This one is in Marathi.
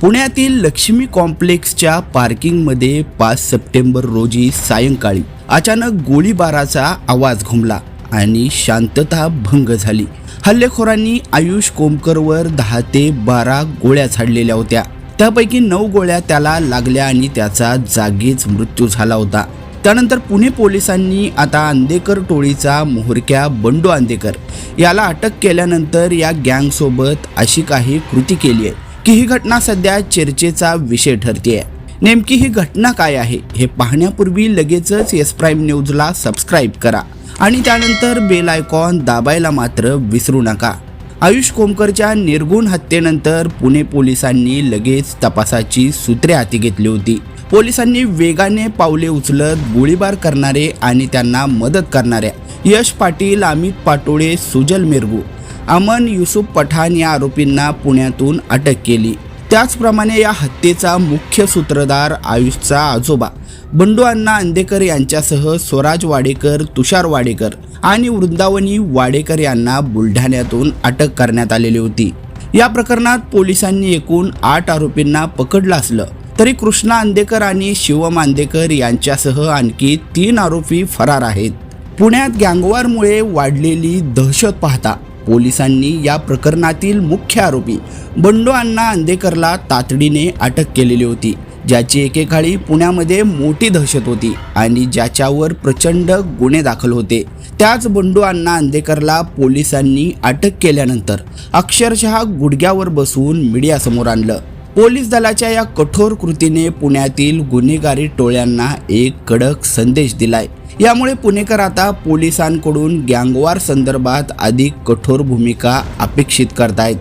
पुण्यातील लक्ष्मी कॉम्प्लेक्सच्या पार्किंगमध्ये पाच सप्टेंबर रोजी सायंकाळी अचानक गोळीबाराचा आवाज घुमला आणि शांतता भंग झाली. हल्लेखोरांनी आयुष कोमकरवर दहा ते बारा गोळ्या झाडलेल्या होत्या. त्यापैकी नऊ गोळ्या त्याला लागल्या आणि त्याचा जागीच मृत्यू झाला होता. त्यानंतर पुणे पोलिसांनी आता अंदेकर टोळीचा मोहरक्या बंडू अंदेकर याला अटक केल्यानंतर या गँगसोबत अशी काही कृती केली आहे. की ही घटना सध्या चर्चेचा विषय ठरते नेमकी ही घटना काय आहे हे पाहण्यापूर्वी लगेचच एस प्राईम न्यूजला सबस्क्राईब करा आणि त्यानंतर बेल आयकॉन दाबायला मात्र विसरू नका. आयुष कोमकरच्या निर्गुण हत्येनंतर पुणे पोलिसांनी लगेच तपासाची सूत्रे हाती घेतली होती. पोलिसांनी वेगाने पावले उचलत गोळीबार करणारे आणि त्यांना मदत करणाऱ्या यश पाटील अमित पाटोळे सुजल मेरगू अमन युसुफ पठाण या आरोपींना पुण्यातून अटक केली. त्याचप्रमाणे या हत्येचा मुख्य सूत्रधार आयुषचा आजोबा. बंडू अण्णा अंदेकर यांच्यासह स्वराज वाडेकर तुषार वाडेकर आणि वृंदावनी वाडेकर यांना बुलढाण्यातून अटक करण्यात आलेली होती. या प्रकरणात पोलिसांनी एकूण आठ आरोपींना पकडलं असलं तरी कृष्णा अंदेकर आणि शिवम अंदेकर यांच्यासह आणखी तीन आरोपी फरार आहेत. पुण्यात गँगवारमुळे वाढलेली दहशत पाहता पोलिसांनी या प्रकरणातील मुख्य आरोपी बंडू अण्णा अंदेकरला तातडीने अटक केलेली होती ज्याची एकेकाळी पुण्यामध्ये मोठी दहशत होती आणि ज्याच्यावर प्रचंड गुन्हे दाखल होते. त्याच बंडू अण्णा अंदेकरला पोलिसांनी अटक केल्यानंतर अक्षरशः गुडघ्यावर बसवून मीडियासमोर आणलं. पोलीस दलाच्या या कठोर कृतीने पुण्यातील गुन्हेगारी टोळ्यांना एक कडक संदेश दिलाय. यामुळे पुणेकर आता पोलिसांकडून गँगवार संदर्भात अधिक कठोर भूमिका अपेक्षित करतायत.